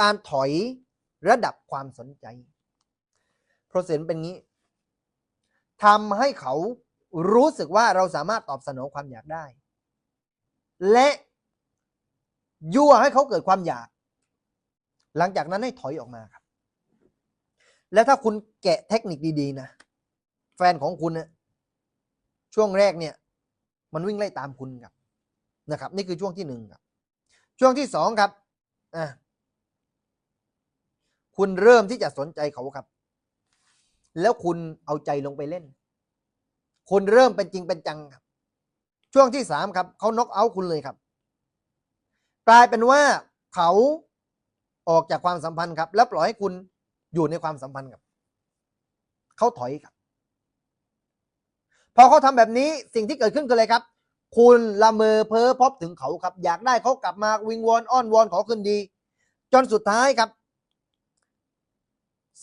การถอยระดับความสนใจ โปรเซสเป็นงี้ทำให้เขารู้สึกว่าเราสามารถตอบสนองความอยากได้ และยั่วให้เขาเกิดความอยาก หลังจากนั้นให้ถอยออกมาครับ แล้วถ้าคุณแกะเทคนิคดีๆนะ แฟนของคุณเนี่ยช่วงแรกเนี่ย มันวิ่งไล่ตามคุณครับนะครับ นี่คือช่วงที่หนึ่งครับ ช่วงที่สองครับอะ คุณเริ่มที่จะสนใจเขาครับ แล้วคุณเอาใจลงไปเล่น คุณเริ่มเป็นจริงเป็นจังครับ ช่วงที่สามครับเขาน็อกเอาท์คุณเลยครับ กลายเป็นว่าเขาออกจากความสัมพันธ์ครับ แล้วปล่อยให้คุณอยู่ในความสัมพันธ์ครับเขาถอยครับ พอเขาทำแบบนี้สิ่งที่เกิดขึ้นคืออะไรครับ คุณละเมอเพ้อพบถึงเขาครับ อยากได้เขากลับมาวิงวอนอ้อนวอนขอคืนดี จนสุดท้ายครับ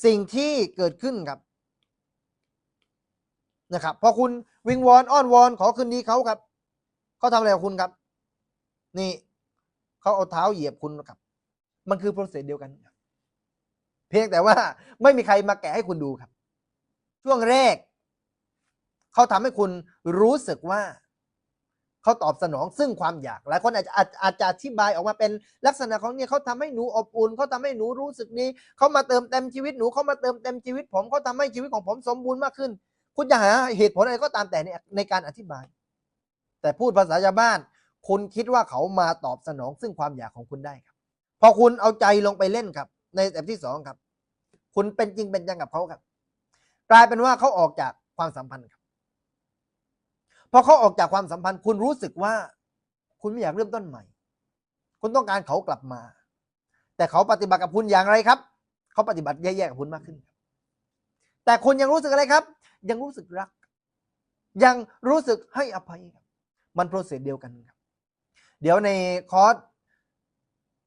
สิ่งที่เกิดขึ้นครับนะครับพอคุณวิงวอนอ้อนวอนขอคืนดีเขาครับเขาทำอะไรกับคุณครับ นี่เขาเอาเท้าเหยียบคุณครับ มันคือโปรเซสเดียวกันครับเพียงแต่ว่าไม่มีใครมาแกะให้คุณดูครับ ช่วงแรก เขาทำให้คุณรู้สึกว่า เขาตอบสนองซึ่งความอยากหลายคนอาจจะอาจจะอธิบายออกมาเป็นลักษณะของเนี่ยเขาทำให้หนูอบอุ่นเขาทำให้หนูรู้สึกดีเขามาเติมเต็มชีวิตหนูเขามาเติมเต็มชีวิต ผมเขาทำให้ชีวิตของผมสมบูรณ์มากขึ้น คุณจะหาเหตุผลอะไรก็ตามแต่ในในการอธิบาย แต่พูดภาษาชาวบ้าน คุณคิดว่าเขามาตอบสนอง ซึ่งความอยากของคุณได้ครับ พอคุณเอาใจลงไปเล่นครับ ในสเต็ปที่สองครับ คุณเป็นจริงเป็นจังกับเขาครับ กลายเป็นว่าเขาออกจากความสัมพันธ์ครับ พอเขาออกจากความสัมพันธ์คุณรู้สึกว่า คุณไม่อยากเริ่มต้นใหม่ คุณต้องการเขากลับมา แต่เขาปฏิบัติกับคุณอย่างไรครับ เขาปฏิบัติแย่ๆกับคุณมากขึ้น แต่คุณยังรู้สึกอะไรครับ ยังรู้สึกรัก ยังรู้สึกให้อภัยครับมันโปรเซสเดียวกันครับ เดี๋ยวในคอร์ส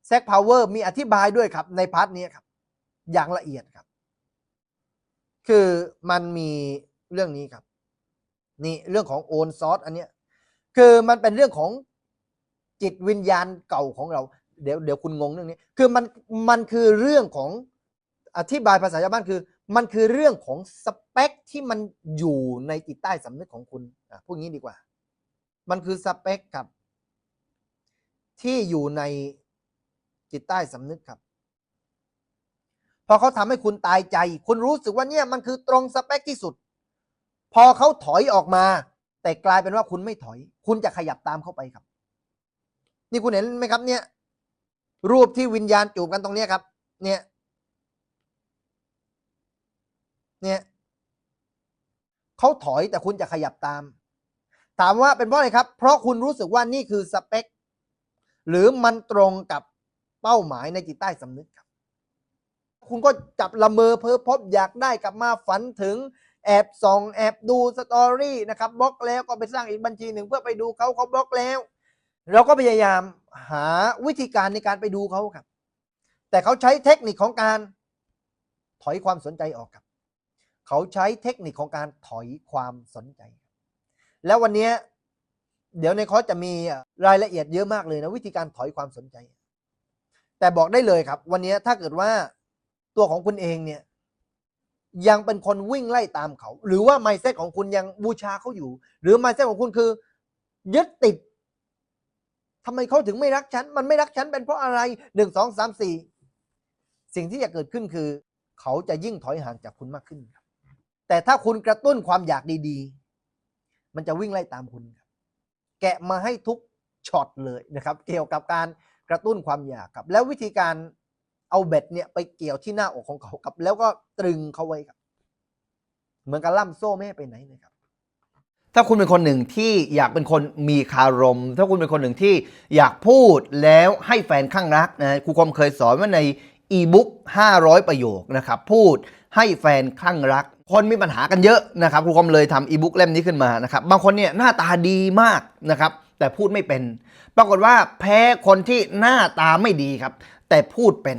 แซกพาวเวอร์มีอธิบายด้วยครับ ในพาร์ทนี้ครับ อย่างละเอียดครับ คือมันมีเรื่องนี้ครับ นี่เรื่องของโอนซอสอันเนี้ยคือมันเป็นเรื่องของจิตวิญญาณเก่าของเรา เดี๋ยวเดี๋ยวคุณงงเรื่องนี้ คือมันมันคือเรื่องของอธิบายภาษาชาวบ้านคือ มันคือเรื่องของสเปคที่มันอยู่ในจิตใต้สำนึกของคุณอะพูดงี้ดีกว่า มันคือสเปคครับ ที่อยู่ในจิตใต้สำนึกครับพอเขาทำให้คุณตายใจ คุณรู้สึกว่าเนี่ยมันคือตรงสเปคที่สุด พอเขาถอยออกมา แต่กลายเป็นว่าคุณไม่ถอย คุณจะขยับตามเข้าไปครับ นี่คุณเห็นไหมครับ เนี่ย รูปที่วิญญาณจูบกันตรงเนี้ยครับ เนี่ย เนี่ยเขาถอยแต่คุณจะขยับตาม ถามว่าเป็นเพราะอะไรครับ เพราะคุณรู้สึกว่านี่คือสเปค หรือมันตรงกับเป้าหมายในจิตใต้สำนึกครับ คุณก็จับละเมอเพ้อพบอยากได้กลับมาฝันถึง แอบส่องแอบดูสตอรี่นะครับบล็อกแล้วก็ไปสร้างอีกบัญชีหนึ่งเพื่อไปดูเขาเขาบล็อกแล้ว เราก็พยายามหาวิธีการในการไปดูเขาครับ แต่เขาใช้เทคนิคของการถอยความสนใจออกครับ เขาใช้เทคนิคของการถอยความสนใจ แล้ววันนี้เดี๋ยวในคอร์สจะมีรายละเอียดเยอะมากเลยนะวิธีการถอยความสนใจ แต่บอกได้เลยครับ วันนี้ถ้าเกิดว่าตัวของคุณเองเนี่ย ยังเป็นคนวิ่งไล่ตามเขา หรือว่าไมเซ็ตของคุณยังบูชาเขาอยู่ หรือไมเซ็ตของคุณคือ ยึดติดทำไมเขาถึงไม่รักฉัน มันไม่รักฉันเป็นเพราะอะไรหนึ่งสองสามสี่สิ่งที่จะเกิดขึ้นคือ เขาจะยิ่งถอยห่างจากคุณมากขึ้นครับ แต่ถ้าคุณกระตุ้นความอยากดี ๆ มันจะวิ่งไล่ตามคุณครับ แกะมาให้ทุกช็อตเลยนะครับ เกี่ยวกับการกระตุ้นความอยากครับ แล้ววิธีการ เอาเบ็ดเนี่ยไปเกี่ยวที่หน้าอกของเขาครับ แล้วก็ตรึงเขาไว้ครับ เหมือนกับล่ำโซ่ไม่ให้ไปไหนเลยครับ ถ้าคุณเป็นคนหนึ่งที่อยากเป็นคนมีคารม ถ้าคุณเป็นคนหนึ่งที่อยากพูดแล้วให้แฟนข้างรักนะครูคมเคยสอนว่าในอีบุ๊ก500 ประโยคนะครับ พูดให้แฟนข้างรัก คนมีปัญหากันเยอะนะครับครูคมเลยทำอีบุ๊กเล่มนี้ขึ้นมานะครับ บางคนเนี่ยหน้าตาดีมากนะครับ แต่พูดไม่เป็น ปรากฏว่าแพ้คนที่หน้าตาไม่ดีครับ แต่พูดเป็น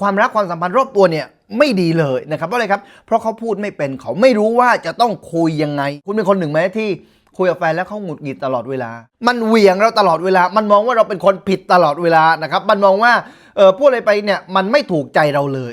ความรักความสัมพันธ์รอบตัวเนี่ยไม่ดีเลยนะครับเพราะอะไรครับ เพราะเขาพูดไม่เป็นเขาไม่รู้ว่าจะต้องคุยยังไง คุณเป็นคนหนึ่งไหมที่คุยกับแฟนแล้วเขาหงุดหงิดตลอดเวลา มันเหวี่ยงเราตลอดเวลา มันมองว่าเราเป็นคนผิดตลอดเวลานะครับ มันมองว่าเออพูดอะไรไปเนี่ยมันไม่ถูกใจเราเลย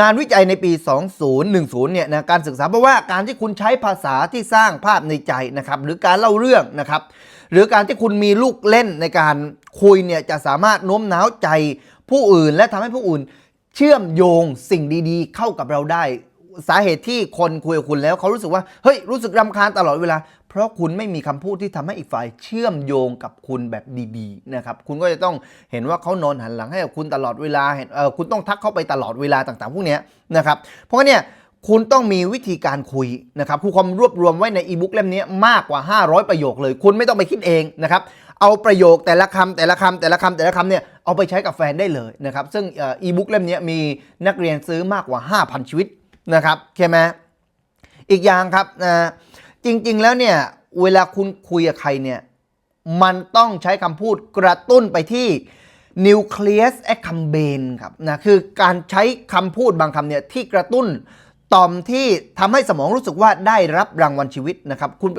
งานวิจัยในปี 2010 เนี่ยนะการศึกษาเพราะว่าการที่คุณใช้ภาษาที่สร้างภาพในใจนะครับหรือการเล่าเรื่องนะครับหรือการที่คุณมีลูกเล่นในการคุยเนี่ยจะสามารถโน้มน้าวใจผู้อื่น และทำให้ผู้อื่นเชื่อมโยงสิ่งดีๆ เข้ากับเราได้ สาเหตุที่คนคุยกับคุณแล้วเขารู้สึกว่าเฮ้ยรู้สึกรำคาญตลอดเวลา เพราะคุณไม่มีคำพูดที่ทำให้อีกฝ่ายเชื่อมโยงกับคุณแบบดีๆนะครับคุณก็จะต้องเห็นว่าเขานอนหันหลังให้กับคุณตลอดเวลาเห็นเออคุณต้องทักเข้าไปตลอดเวลาต่างๆ พวกนี้นะครับเพราะงั้นเนี่ยคุณต้องมีวิธีการคุยนะครับครูคอมรวบรวมไว้ในอีบุ๊กเล่มนี้มากกว่า 500 ประโยคเลย คุณไม่ต้องไปคิดเองนะครับเอาประโยคแต่ละคำแต่ละคำแต่ละคำแต่ละคำเนี่ยเอาไปใช้กับแฟนได้เลยนะครับซึ่งอีบุ๊กเล่มนี้มีนักเรียนซื้อมากกว่า 5,000 ชีวิต นะครับใช่ไหมอีกอย่างครับนะจริงๆแล้วเนี่ยเวลาคุณคุยกับใครเนี่ยมันต้องใช้คำพูดกระตุ้นไปที่ nucleus accumbens ครับนะคือการใช้คำพูดบางคำเนี่ยที่กระตุ้นต่อมที่ทำให้สมองรู้สึกว่าได้รับรางวัลชีวิตนะครับคุณ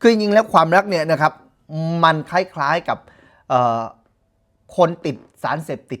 คือจริงๆแล้วความรักเนี่ยนะครับมันคล้ายๆกับคนติดสารเสพติด